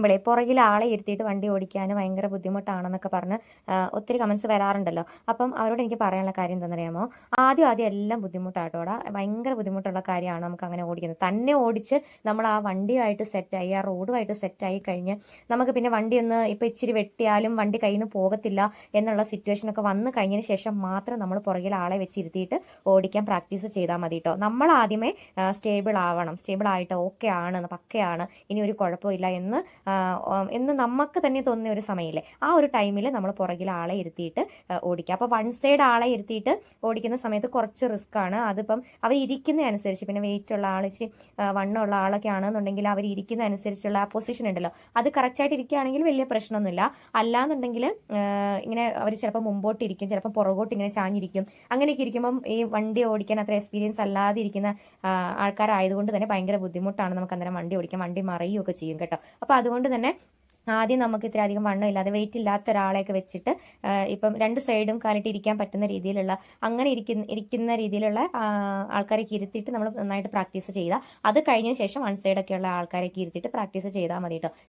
മ്പളേ പുറകിൽ ആളെ ഇരുത്തിയിട്ട് വണ്ടി ഓടിക്കാൻ ഭയങ്കര ബുദ്ധിമുട്ടാണെന്നൊക്കെ പറഞ്ഞ് ഒത്തിരി കമൻസ് വരാറുണ്ടല്ലോ. അപ്പം അവരോട് എനിക്ക് പറയാനുള്ള കാര്യം എന്താണെന്നറിയാമോ? ആദ്യം ആദ്യം എല്ലാം ബുദ്ധിമുട്ടായിട്ടോടാ ഭയങ്കര ബുദ്ധിമുട്ടുള്ള കാര്യമാണ് നമുക്ക് അങ്ങനെ ഓടിക്കുന്നത്. തന്നെ ഓടിച്ച് നമ്മൾ ആ വണ്ടിയായിട്ട് സെറ്റായി ആ റോഡുമായിട്ട് സെറ്റായി കഴിഞ്ഞ് നമുക്ക് പിന്നെ വണ്ടി ഒന്ന് ഇപ്പം ഇച്ചിരി വെട്ടിയാലും വണ്ടി കയ്യിൽ നിന്ന് പോകത്തില്ല എന്നുള്ള സിറ്റുവേഷൻ ഒക്കെ വന്നു കഴിഞ്ഞതിന് ശേഷം മാത്രം നമ്മൾ പുറകിൽ ആളെ വെച്ച് ഇരുത്തിയിട്ട് ഓടിക്കാൻ പ്രാക്ടീസ് ചെയ്താൽ മതി കേട്ടോ നമ്മൾ ആദ്യമേ സ്റ്റേബിൾ ആവണം. സ്റ്റേബിൾ ആയിട്ട് ഓക്കെ ആണ് പക്കയാണ്. ഇനി ഒരു കുഴപ്പമില്ല എന്ന് എന്ന് നമുക്ക് തന്നെ തോന്നിയ ഒരു സമയമില്ലേ ആ ഒരു ടൈമിൽ നമ്മൾ പുറകിൽ ആളെ ഇരുത്തിയിട്ട് ഓടിക്കുക. അപ്പോൾ വൺ സൈഡ് ആളെ ഇരുത്തിയിട്ട് ഓടിക്കുന്ന സമയത്ത് കുറച്ച് റിസ്ക് ആണ്. അതിപ്പം അവർ ഇരിക്കുന്ന അനുസരിച്ച് പിന്നെ വെയിറ്റ് ഉള്ള ആൾ ഇച്ചിരി വണ്ണമുള്ള ആളൊക്കെ ആണെന്നുണ്ടെങ്കിൽ അവർ ഇരിക്കുന്ന അനുസരിച്ചുള്ള ആ പൊസിഷൻ ഉണ്ടല്ലോ. അത് കറക്റ്റായിട്ട് ഇരിക്കുകയാണെങ്കിൽ വലിയ പ്രശ്നമൊന്നുമില്ല. അല്ലാന്നുണ്ടെങ്കിൽ ഇങ്ങനെ അവർ ചിലപ്പോൾ മുമ്പോട്ട് ഇരിക്കും ചിലപ്പോൾ പുറകോട്ട് ഇങ്ങനെ ചാഞ്ഞിരിക്കും. അങ്ങനെയൊക്കെ ഇരിക്കുമ്പം ഈ വണ്ടി ഓടിക്കാൻ അത്ര എക്സ്പീരിയൻസ് അല്ലാതെ ഇരിക്കുന്ന ആൾക്കാരായതുകൊണ്ട് തന്നെ ഭയങ്കര ബുദ്ധിമുട്ടാണ് നമുക്ക് അന്നേരം വണ്ടി ഓടിക്കാൻ. വണ്ടി മറിയുകയൊക്കെ ചെയ്യും കേട്ടോ. അപ്പോൾ അതുകൊണ്ട് തന്നെ ആദ്യം നമുക്ക് ഇത്ര അധികം വണ്ണം ഇല്ലാതെ വെയിറ്റ് ഇല്ലാത്ത ഒരാളെയൊക്കെ വെച്ചിട്ട് ഇപ്പം രണ്ട് സൈഡും കാലിട്ട് ഇരിക്കാൻ പറ്റുന്ന രീതിയിലുള്ള അങ്ങനെ ഇരിക്കുന്ന ഇരിക്കുന്ന രീതിയിലുള്ള ആൾക്കാരെ ആൾക്കാരൊക്കെ ഇരുത്തിയിട്ട് നമ്മൾ നന്നായിട്ട് പ്രാക്ടീസ് ചെയ്യുക അത് കഴിഞ്ഞ ശേഷം വൺ സൈഡൊക്കെയുള്ള ആൾക്കാരൊക്കെ ഇരുത്തിയിട്ട് പ്രാക്ടീസ് ചെയ്താൽ മതി കേട്ടോ